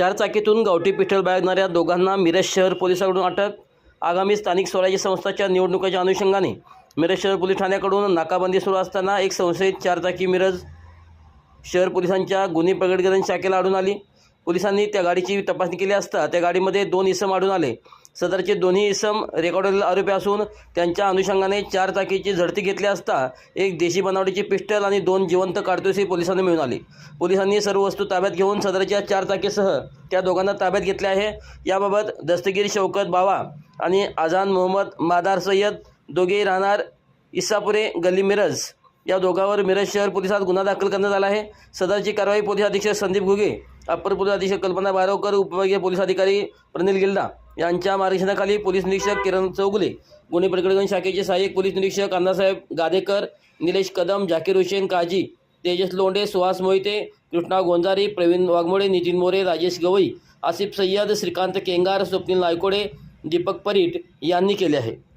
चार चाकीतून गावठी पिठल बाळगणाऱ्या दोघांना मिरज शहर पोलिसांकडून अटक. आगामी स्थानिक स्वराज्य संस्थाच्या निवडणुकीच्या अनुषंगाने मिरज शहर पोलीस ठाण्याकडून नाकाबंदी सुरू असताना एक संशयित चारचाकी मिरज शहर पोलिसांच्या गुन्हे प्रगतीकरण शाखेला आढळून आली. पोलिसांनी त्या गाडीची तपासणी केली असता त्या गाडीमध्ये दोन इसम आढळून आले. सदरचे दोन्ही इसम रेकॉर्डवरील आरोपी असून त्यांच्या अनुषंगाने चार चाकीची झडती घेतली असता एक देशी बनावटीची पिस्टल आणि दोन जिवंत काडतुसी पोलिसांना मिळून आली. पोलिसांनी सर्व वस्तू ताब्यात घेऊन सदरच्या चार चाकीसह त्या दोघांना ताब्यात घेतले आहे. याबाबत दस्तगीर शौकत बावा आणि आझान मोहम्मद मादार सय्यद दोघेही राहणार इसापुरे गल्ली मिरज. या दोघांवर मिरज शहर पोलिसात गुन्हा दाखल करण्यात आला आहे. सदरची कारवाई पोलीस अधीक्षक संदीप घुगे अप्पर पोलीस अधीक्षक कल्पना बारोकर उपविभागीय पोलीस अधिकारी प्रनिल गिल्डा यांच्या मार्गदर्शनाखाली पोलीस निरीक्षक किरण चौगुले गुन्हे प्रकटीकरण शाखेचे सहाय्यक पोलीस निरीक्षक अण्णासाहेब गादेकर निलेश कदम जाकीर हुसेन काजी तेजस लोंढे सुहास मोहिते कृष्णा गोंजारी प्रवीण वाघमोडे नितीन मोरे राजेश गवई आसिफ सय्यद श्रीकांत केंगार स्वप्नील नायकोडे दीपक परीट यांनी केले आहे.